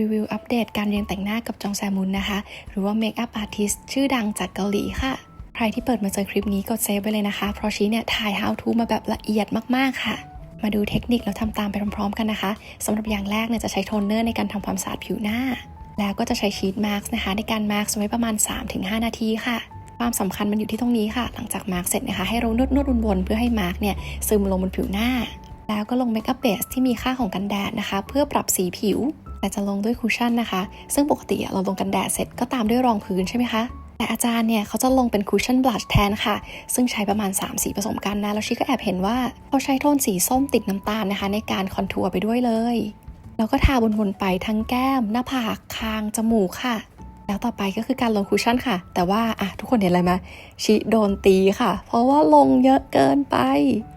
รีวิวอัปเดตการเรียนแต่งหน้ากับจองแซมุนนะคะ หรือว่าเมคอัพอาร์ติสชื่อดังจากเกาหลีค่ะ ใครที่เปิดมาเจอคลิปนี้กดเซฟไว้เลยนะคะ เพราะชี้เนี่ยถ่าย how to มาแบบละเอียดมากๆค่ะ มาดูเทคนิคแล้วทำตามไปพร้อมๆกันนะคะสำหรับอย่างแรกเนี่ยจะใช้โทนเนอร์ในการทำความสะอาดผิวหน้า แล้วก็จะใช้ชีทมาร์กนะคะ ในการมาร์กไว้ประมาณ 3-5 นาทีค่ะ ความสำคัญมันอยู่ที่ตรงนี้ค่ะ หลังจากมาร์กเสร็จนะคะให้เรานวดนวดวนๆเพื่อให้มาร์กเนี่ยซึมลงบนผิวหน้า แล้วก็ลงเมคอัพเบสที่มีค่าของกันแดดนะคะ เพื่อปรับสีผิว แต่จะลงด้วยคุชชั่นนะคะ ซึ่งปกติเราลงกันแดดเสร็จก็ตามด้วยรองพื้นใช่ไหมคะแต่อาจารย์เนี่ยเขาจะลงเป็นคุชชั่นบลัชแทนค่ะ ซึ่งใช้ประมาณ 3 สีผสมกันนะ แล้วชีก็แอบเห็นว่าเขาใช้โทนสีส้มติดน้ำตาลนะคะ ในการคอนทัวร์ไปด้วยเลย แล้วก็ทาบนๆไปทั้งแก้ม หน้าผาก คาง จมูกค่ะ แล้วต่อไปก็คือการลงคุชชั่นค่ะ แต่ว่าอะทุกคนเห็นอะไรไหมชิโดนตีค่ะ เพราะว่าลงเยอะเกินไป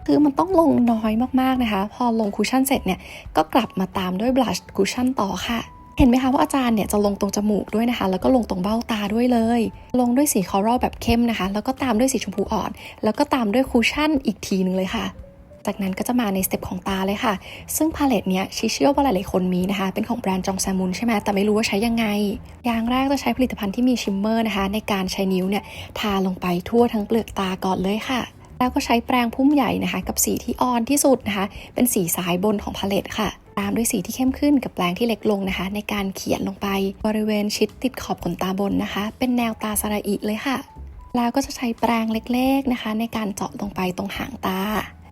คือมันต้องลงน้อยมากๆนะคะ พอลงคุชชั่นเสร็จเนี่ยก็กลับมาตามด้วยบลัชคุชชั่นต่อค่ะเห็นไหมคะว่าอาจารย์เนี่ยจะลงตรงจมูกด้วยนะคะ แล้วก็ลงตรงเบ้าตาด้วยเลย ลงด้วยสีคอรัลแบบเข้มนะคะ แล้วก็ตามด้วยสีชมพูอ่อน แล้วก็ตามด้วยคุชชั่นอีกทีหนึ่งเลยค่ะ จากนั้นก็จะมาในสเต็ปของตาเลยค่ะ ซึ่งพาเลตเนี้ยชิเชื่อว่าหลายๆคนมีนะคะ เป็นของแบรนด์จองแซมุนใช่ไหมแต่ไม่รู้ว่าใช้ยังไง อย่างแรกจะใช้ผลิตภัณฑ์ที่มีชิมเมอร์นะคะ ในการใช้นิ้วเนี่ยทาลงไปทั่วทั้งเปลือกตาก่อนเลยค่ะแล้วก็ใช้แปรงพุ่มใหญ่นะคะ กับสีที่อ่อนที่สุดนะคะ เป็นสีสายบนของพาเลตค่ะ ตามด้วยสีที่เข้มขึ้นกับแปรงที่เล็กลงนะคะ ในการเขียนลงไปบริเวณชิดติดขอบขนตาบนนะคะ เป็นแนวตาสระอิเลยค่ะ แล้วก็จะใช้แปรงเล็กๆนะคะ ในการเจาะลงไปตรงหางตา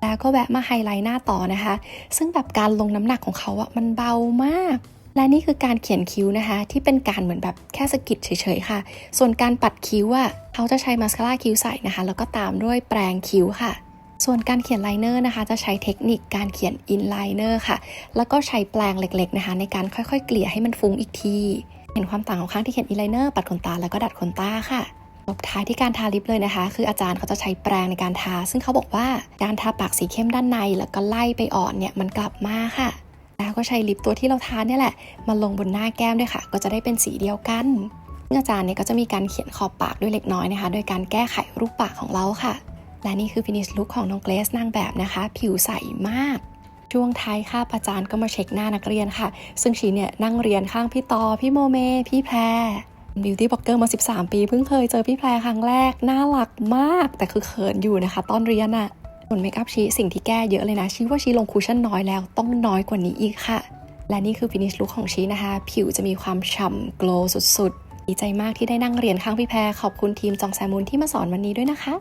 แล้วก็แวะมาไฮไลท์หน้าต่อนะคะ ซึ่งแบบการลงน้ำหนักของเขาอะมันเบามาก และนี่คือการเขียนคิ้วนะคะ ที่เป็นการเหมือนแบบแค่สะกิดเฉยๆค่ะ ส่วนการปัดคิ้วอะเขาจะใช้มาสคาร่าคิ้วใส่นะคะ แล้วก็ตามด้วยแปรงคิ้วค่ะส่วนการเขียนไลเนอร์นะคะ จะใช้เทคนิคการเขียนอินไลเนอร์ค่ะ แล้วก็ใช้แปรงเล็กๆนะคะ ในการค่อยๆ เกลี่ยให้มันฟุ้งอีกที เห็นความต่างของข้างที่เขียนอินไลเนอร์ปัดขนตาแล้วก็ดัดขนตาค่ะ ตบท้ายที่การทาลิปเลยนะคะ คืออาจารย์เขาจะใช้แปรงในการทา ซึ่งเขาบอกว่าการทาปากสีเข้มด้านในแล้วก็ไล่ไปอ่อนเนี่ยมันกลับมาค่ะ แล้วก็ใช้ลิปตัวที่เราทาเนี่ยแหละ มาลงบนหน้าแก้มด้วยค่ะ ก็จะได้เป็นสีเดียวกันซึ่งอาจารย์เนี่ยก็จะมีการเขียนขอบปากด้วยเล็กน้อยนะคะ โดยการแก้ไขรูปปากของเราค่ะ และนี่คือฟินิชลุคของน้องเกรซนางแบบนะคะ ผิวใสมากช่วงท้ายคาบอาจารย์ก็มาเช็คหน้านักเรียนค่ะ ซึ่งชีเนี่ยนั่งเรียนข้างพี่ตอ พี่โมเม พี่แพร บิวตี้บล็อกเกอร์มา 13 ปี เพิ่งเคยเจอพี่แพรครั้งแรก น่ารักมาก แต่คือเขินอยู่นะคะ ตอนเรียนอะส่วนเมคอัพชีสิ่งที่แก้เยอะเลยนะ ชีว่าชีลงคูชั่นน้อยแล้ว ต้องน้อยกว่านี้อีกค่ะ และนี่คือฟินิชลุคของชีนะคะ ผิวจะมีความฉ่ำโกลสุดๆ ดีใจมากที่ได้นั่งเรียนข้างพี่แพรขอบคุณทีมจองแซมูนที่มาสอนวันนี้ด้วยนะคะ